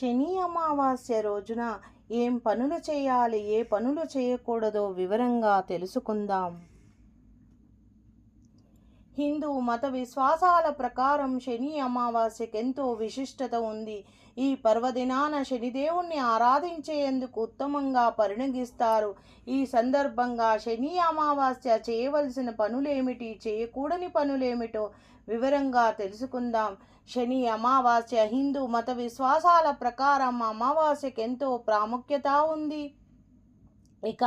శని అమావాస్య రోజున ఏం పనులు చేయాలి ఏ పనులు చేయకూడదో వివరంగా తెలుసుకుందాం. హిందూ మత విశ్వాసాల ప్రకారం శని అమావాస్యకెంతో విశిష్టత ఉంది. ఈ పర్వదినాన శనిదేవుణ్ణి ఆరాధించేందుకు ఉత్తమంగా పరిణగిస్తారు ఈ సందర్భంగా శని అమావాస్య చేయవలసిన పనులేమిటి చేయకూడని పనులేమిటో వివరంగా తెలుసుకుందాం. శని అమావాస్య హిందూ మత విశ్వాసాల ప్రకారం అమావాస్యకి ఎంతో ప్రాముఖ్యత ఉంది. ఇక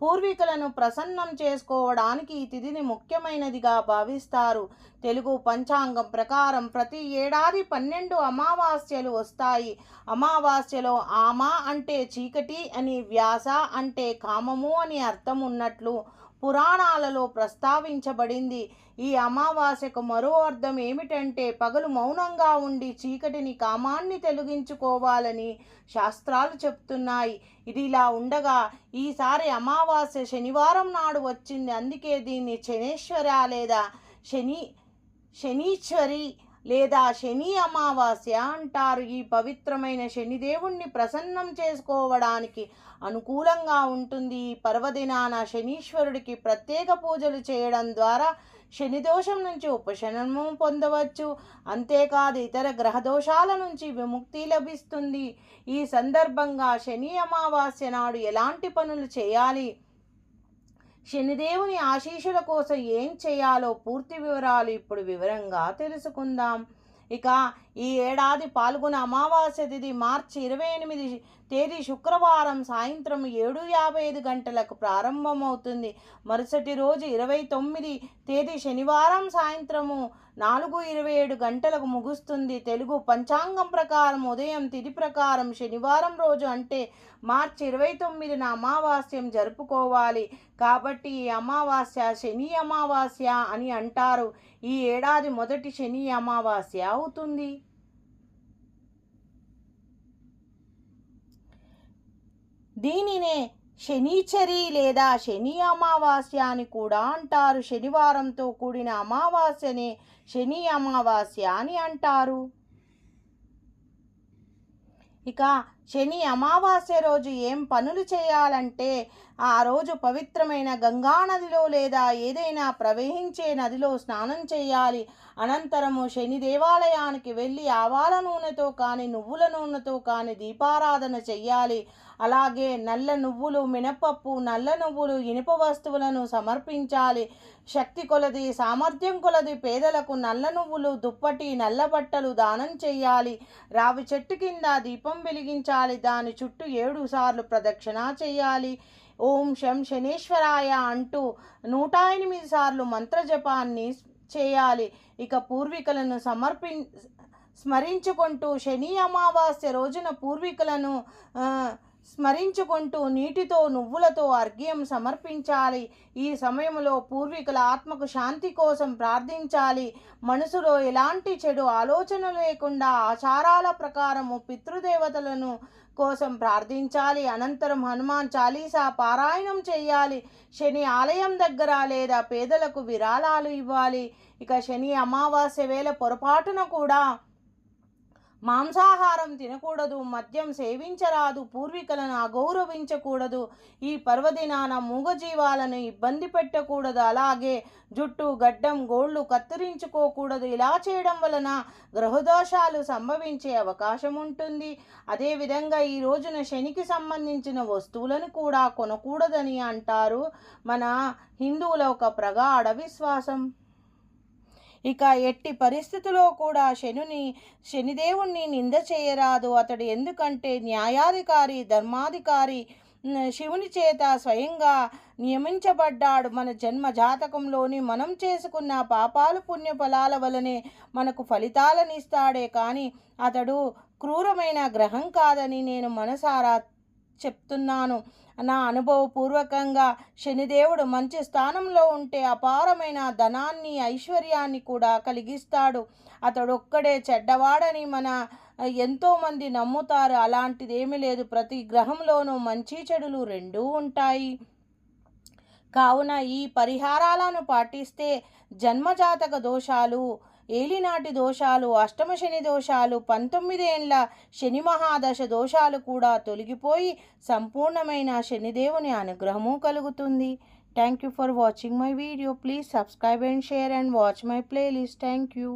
పూర్వీకులను ప్రసన్నం చేసుకోవడానికి ఈ తిథిని ముఖ్యమైనదిగా భావిస్తారు. తెలుగు పంచాంగం ప్రకారం ప్రతి ఏడాది పన్నెండు అమావాస్యలు వస్తాయి. అమావాస్యలో ఆమ అంటే చీకటి అని వ్యాస అంటే కామము అని అర్థం ఉన్నట్లు పురాణాలలో ప్రస్తావించబడింది. ఈ అమావాస్యకు మరో అర్థం ఏమిటంటే పగలు మౌనంగా ఉండి చీకటిని కామాన్ని తొలగించుకోవాలని శాస్త్రాలు చెప్తున్నాయి. ఇది ఇలా ఉండగా ఈసారి అమావాస్య శనివారం నాడు వచ్చింది. అందుకే దీన్ని శనేశ్వర లేదా శని శనీశ్వరి లేదా శని అమావాస్య అంటారు. ఈ పవిత్రమైన శనిదేవుణ్ణి ప్రసన్నం చేసుకోవడానికి అనుకూలంగా ఉంటుంది. ఈ పర్వదినాన శనీశ్వరుడికి ప్రత్యేక పూజలు చేయడం ద్వారా శని దోషం నుంచి ఉపశమనం పొందవచ్చు. అంతేకాదు ఇతర గ్రహ దోషాల నుంచి విముక్తి లభిస్తుంది. ఈ సందర్భంగా శని అమావాస్య నాడు ఎలాంటి పనులు చేయాలి? శనిదేవుని ఆశీషుల కోసం ఏం చేయాలో పూర్తి వివరాలు ఇప్పుడు వివరంగా తెలుసుకుందాం. ఇక ఈ ఏడాది పాల్గొన అమావాస్య తిథి మార్చి ఇరవై ఎనిమిది తేదీ శుక్రవారం సాయంత్రం ఏడు యాభై ఐదు గంటలకు ప్రారంభమవుతుంది. మరుసటి రోజు ఇరవై తొమ్మిది తేదీ శనివారం సాయంత్రము నాలుగు ఇరవై ఏడు గంటలకు ముగుస్తుంది. తెలుగు పంచాంగం ప్రకారం ఉదయం తిథి ప్రకారం శనివారం రోజు అంటే మార్చి ఇరవై తొమ్మిదిన అమావాస్యం జరుపుకోవాలి. కాబట్టి ఈ అమావాస్య శని అమావాస్య అని అంటారు. ఈ ఏడాది మొదటి శని అమావాస్య అవుతుంది. దీనినే శనిచరి లేదా శని అమావాస్య అని కూడా అంటారు. శనివారంతో కూడిన అమావాస్యనే శని అమావాస్య అని అంటారు. ఇక శని అమావాస్య రోజు ఏం పనులు చేయాలంటే ఆ రోజు పవిత్రమైన గంగా నదిలో లేదా ఏదైనా ప్రవహించే నదిలో స్నానం చేయాలి. అనంతరము శని దేవాలయానికి వెళ్ళి ఆవాల నూనెతో కానీ నువ్వుల నూనెతో కానీ దీపారాధన చెయ్యాలి. అలాగే నల్ల నువ్వులు మినపప్పు నల్ల నువ్వులు ఇనుప వస్తువులను సమర్పించాలి. శక్తి కొలది సామర్థ్యం కొలది పేదలకు నల్ల నువ్వులు దుప్పటి నల్ల బట్టలు దానం చేయాలి రావి చెట్టు కింద దీపం వెలిగించాలి. దాని చుట్టూ ఏడు సార్లు ప్రదక్షిణ చేయాలి. ఓం శం శనేశ్వరాయ అంటూ నూట ఎనిమిది సార్లు మంత్రజపాన్ని చేయాలి. ఇక పూర్వీకులను సమర్పి స్మరించుకుంటూ శని అమావాస్య రోజున పూర్వీకులను స్మరించుకుంటూ నీటితో నువ్వులతో అర్ఘ్యం సమర్పించాలి. ఈ సమయంలో పూర్వీకుల ఆత్మకు శాంతి కోసం ప్రార్థించాలి. మనసులో ఎలాంటి చెడు ఆలోచన లేకుండా ఆచారాల ప్రకారము పితృదేవతలను కోసం ప్రార్థించాలి. అనంతరం హనుమాన్ చాలీసా పారాయణం చేయాలి. శని ఆలయం దగ్గర లేదా పేదలకు విరాళాలు ఇవ్వాలి. ఇక శని అమావాస్య వేళ పొరపాటున కూడా మాంసాహారం తినకూడదు మద్యం సేవించరాదు పూర్వీకులను అగౌరవించకూడదు ఈ పర్వదినాన మూగజీవాలను ఇబ్బంది పెట్టకూడదు అలాగే జుట్టు గడ్డం గోళ్ళు కత్తిరించుకోకూడదు. ఇలా చేయడం వలన గ్రహదోషాలు సంభవించే అవకాశం ఉంటుంది. అదేవిధంగా ఈ రోజున శనికి సంబంధించిన వస్తువులను కూడా కొనకూడదని అంటారు మన హిందువుల ఒక ప్రగాఢ విశ్వాసం. ఇక ఎట్టి పరిస్థితిలో కూడా శనుని శనిదేవుణ్ణి నింద చేయరాదు. అతడు ఎందుకంటే న్యాయాధికారి ధర్మాధికారి శివుని చేత స్వయంగా నియమించబడ్డాడు. మన జన్మ జాతకంలోని మనం చేసుకున్న పాపాలు పుణ్య ఫలాల వలనే మనకు ఫలితాలనిస్తాడే. కానీ అతడు క్రూరమైన గ్రహం కాదని నేను మనసారా చెప్తున్నాను. నా అనుభవపూర్వకంగా శనిదేవుడు మంచి స్థానంలో ఉంటే అపారమైన ధనాన్ని ఐశ్వర్యాన్ని కూడా కలిగిస్తాడు. అతడు ఒక్కడే చెడ్డవాడని మన ఎంతోమంది నమ్ముతారు. అలాంటిదేమీ లేదు. ప్రతి గ్రహంలోనూ మంచి చెడులు రెండూ ఉంటాయి. కావున ఈ పరిహారాలను పాటిస్తే జన్మజాతక దోషాలు ఏలినాటి దోషాలు అష్టమ శని దోషాలు పంతొమ్మిదేండ్ల శని మహాదశ దోషాలు కూడా తొలగిపోయి సంపూర్ణమైన శనిదేవుని అనుగ్రహము కలుగుతుంది. Thank you for watching my video please subscribe and share and watch my playlist thank you